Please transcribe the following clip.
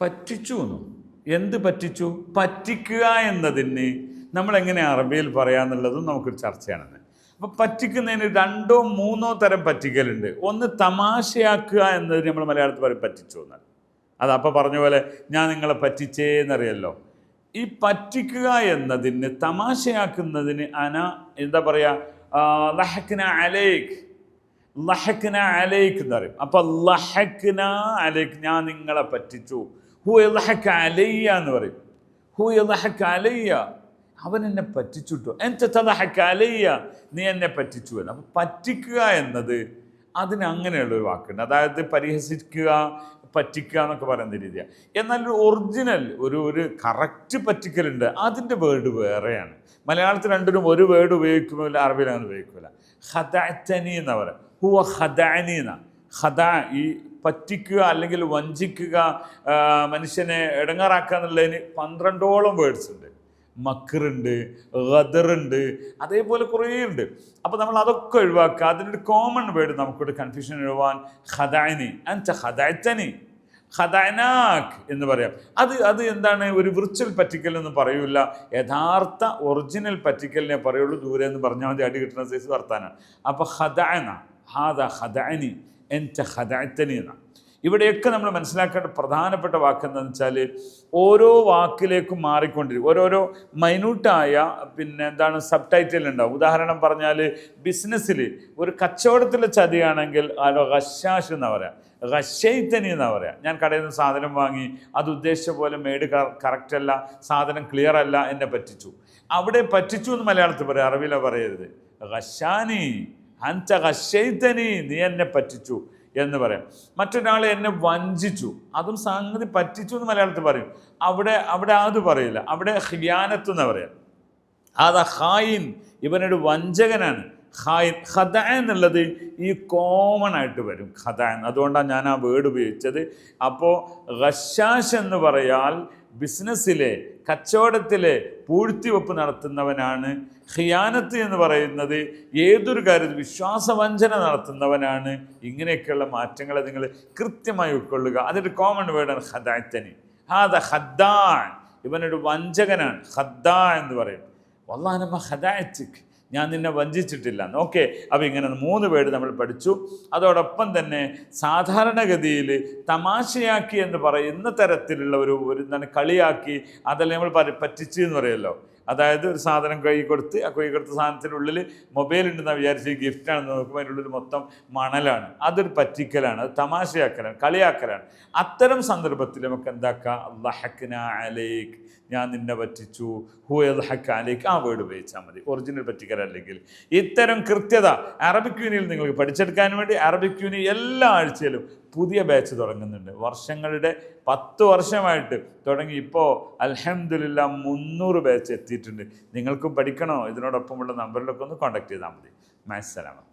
പറ്റിച്ചു എന്നു. എന്ത് പറ്റിച്ചു? പറ്റിക്കുക എന്നതിന് നമ്മൾ എങ്ങനെ അറബിയിൽ പറയാന്നുള്ളതും നമുക്കൊരു ചർച്ചയാണെന്ന് അപ്പോൾ പറ്റിക്കുന്നതിന് രണ്ടോ മൂന്നോ തരം പറ്റിക്കലുണ്ട്. ഒന്ന് തമാശയാക്കുക എന്നതിന് നമ്മൾ മലയാളത്തിൽ പറയും പറ്റിച്ചു എന്നാൽ അത് അപ്പോൾ പറഞ്ഞ പോലെ ഞാൻ നിങ്ങളെ പറ്റിച്ചേ എന്നറിയല്ലോ. ഈ പറ്റിക്കുക എന്നതിന് തമാശയാക്കുന്നതിന് അന എന്താ പറയുക ലഹക്കന അലേക്ക് ലഹക്കന അലേക്ക് എന്ന് പറയും. അപ്പോൾ ലഹക്കന അലേക്ക് ഞാൻ നിങ്ങളെ പറ്റിച്ചു. ഹു ലഹക്ക് അലയ്യ എന്ന് പറയും. ഹു ലഹക്ക് അലയ്യ. അവൻ എന്നെ പറ്റിച്ചുട്ടോ. എന്റെ തലഹക്ക് അലയ്യ? നീ എന്നെ പറ്റിച്ചു എന്ന് അപ്പം പറ്റിക്കുക എന്നത് അതിന് അങ്ങനെയുള്ളൊരു വാക്കുണ്ട്. അതായത് പരിഹസിക്കുക പറ്റിക്കുക എന്നൊക്കെ പറയുന്ന രീതിയാണ് എന്നാൽ ഒരു ഒറിജിനൽ ഒരു ഒരു കറക്റ്റ് പറ്റിക്കലുണ്ട് അതിന്റെ വേർഡ് വേറെയാണ്. മലയാളത്തിൽ രണ്ടിനും ഒരു വേർഡ് ഉപയോഗിക്കുമ്പോൾ അറബിയിൽ അങ്ങനെ ഉപയോഗിക്കില്ല ഹദാറ്റനി എന്ന് പറയാം. ഹുവ ഹദാനി എന്ന ഹദാ ഈ പറ്റിക്കുക അല്ലെങ്കിൽ വഞ്ചിക്കുക മനുഷ്യനെ ഇടങ്ങാറാക്കുക എന്നുള്ളതിന് പന്ത്രണ്ടോളം വേർഡ്സ് ഉണ്ട്. മക്കറുണ്ട് ഗദറുണ്ട് അതേപോലെ കുറേ ഉണ്ട്. അപ്പോൾ നമ്മൾ അതൊക്കെ ഒഴിവാക്കുക. അതിനൊരു കോമൺ വേർഡ് നമുക്കൊരു കൺഫ്യൂഷൻ ഒഴിവാൻ ഖദാനി അൻച ഹദായത്തനി ഖദാനാക്ക് എന്ന് പറയാം. അത് അത് എന്താണ്? ഒരു വിർച്വൽ പറ്റിക്കൽ എന്ന് പറയൂല. യഥാർത്ഥ ഒറിജിനൽ പറ്റിക്കലിനെ പറയുള്ളൂ ദൂരെ എന്ന് പറഞ്ഞാൽ മതി. അടി കിട്ടുന്ന സൈസ് വർത്താനാണ്. അപ്പോൾ ഹദാന ഹാദ ഖദാനി ഖദാറ്റനി എന്നാണ് ഇവിടെയൊക്കെ നമ്മൾ മനസ്സിലാക്കേണ്ട പ്രധാനപ്പെട്ട വാക്ക് എന്താണെന്ന് വെച്ചാൽ ഓരോ വാക്കിലേക്കും മാറിക്കൊണ്ടിരിക്കും. ഓരോരോ മൈന്യൂട്ടായ പിന്നെ എന്താണ് സബ് ടൈറ്റിൽ ഉണ്ടാവും. ഉദാഹരണം പറഞ്ഞാൽ ബിസിനസ്സിൽ ഒരു കച്ചവടത്തിലെ ചതിയാണെങ്കിൽ ആരോ ഖഷാഷ് എന്നാ പറയാം. ഖഷൈത്തനി എന്നാ പറയാം. ഞാൻ കടയിൽ നിന്ന് സാധനം വാങ്ങി അത് ഉദ്ദേശിച്ച പോലെ മേഡ് കറക്റ്റ് അല്ല സാധനം ക്ലിയർ അല്ല എന്നെ പറ്റിച്ചു. അവിടെ പറ്റിച്ചു എന്ന് മലയാളത്തിൽ പറയാം. അറിവില പറയരുത്. ഖഷാനി അൻച ഖഷൈത്തനി നീ എന്നെ പറ്റിച്ചു എന്ന് പറയാം. മറ്റൊരാൾ എന്നെ വഞ്ചിച്ചു. അതും സംഗതി പറ്റിച്ചു എന്ന് മലയാളത്തിൽ പറയും. അവിടെ അവിടെ അത് പറയില്ല. അവിടെ ഹിയാനത്ത് എന്ന് പറയാം. അത് ഹായിൻ ഇവനൊരു വഞ്ചകനാണ്. ഹായിൻ ഖദ എന്നുള്ളത് ഈ കോമൺ ആയിട്ട് വരും. ഖദ അതുകൊണ്ടാണ് ഞാൻ ആ വേർഡ് ഉപയോഗിച്ചത്. അപ്പോൾ ഖശാഷ് എന്ന് പറയാൽ ബിസിനസ്സിലെ കച്ചവടത്തിലെ പൂഴ്ത്തിവെപ്പ് നടത്തുന്നവനാണ്. ഹിയാനത്ത് എന്ന് പറയുന്നത് ഏതൊരു കാര്യത്തിൽ വിശ്വാസവഞ്ചന നടത്തുന്നവനാണ്. ഇങ്ങനെയൊക്കെയുള്ള മാറ്റങ്ങളെ നിങ്ങൾ കൃത്യമായി ഉൾക്കൊള്ളുക. അതൊരു കോമൺ വേർഡാണ് ഖദാത്തനി ഹാദ ഹദ്ദാൻ ഇവനൊരു വഞ്ചകനാണ്. ഖദ്ദാ എന്ന് പറയും. വല്ലാനമ്മ ഖദായത്തിക്ക്. ഞാൻ നിന്നെ വഞ്ചിച്ചിട്ടില്ല. ഓക്കെ അപ്പോൾ ഇങ്ങനെ മൂന്ന് പേര് നമ്മൾ പഠിച്ചു. അതോടൊപ്പം തന്നെ സാധാരണഗതിയിൽ തമാശയാക്കി എന്ന് പറയുന്ന തരത്തിലുള്ള ഒരു ഒരു എന്താണ് കളിയാക്കി അതല്ലേ നമ്മൾ പറ്റിച്ച് എന്ന് പറയുമല്ലോ അതായത് ഒരു സാധനം കൈ കൊടുത്ത് ആ കൈ കൊടുത്ത സാധനത്തിനുള്ളിൽ മൊബൈൽ ഉണ്ടെന്ന് വിചാരിച്ച് ഗിഫ്റ്റാണെന്ന് നോക്കുമ്പോൾ അതിനുള്ളിൽ മൊത്തം മണലാണ്. അതൊരു പറ്റിക്കലാണ് അത് തമാശയാക്കലാണ് കളിയാക്കലാണ്. അത്തരം സന്ദർഭത്തിൽ നമുക്ക് എന്താക്കാം? അലേക്ക് ഞാൻ നിന്നെ പറ്റിച്ചു. ഹു ഹക്ക് അലേക്ക് ആ വേർഡ് ഉപയോഗിച്ചാൽ മതി. ഒറിജിനൽ പറ്റിക്കലല്ലെങ്കിൽ ഇത്തരം കൃത്യത അറബിക് യൂണിയിൽ നിങ്ങൾക്ക് പഠിച്ചെടുക്കാൻ വേണ്ടി അറബിക് യൂണി എല്ലാ ആഴ്ചയിലും പുതിയ ബാച്ച് തുടങ്ങുന്നുണ്ട്. വർഷങ്ങളുടെ പത്ത് വർഷമായിട്ട് തുടങ്ങി ഇപ്പോൾ അലഹമില്ല മുന്നൂറ് ബാച്ച് എത്തിയിട്ടുണ്ട്. നിങ്ങൾക്കും പഠിക്കണോ? ഇതിനോടൊപ്പമുള്ള നമ്പറിലൊക്കെ ഒന്ന് കോൺടാക്ട് ചെയ്താൽ മതി. മാസ്സലാമ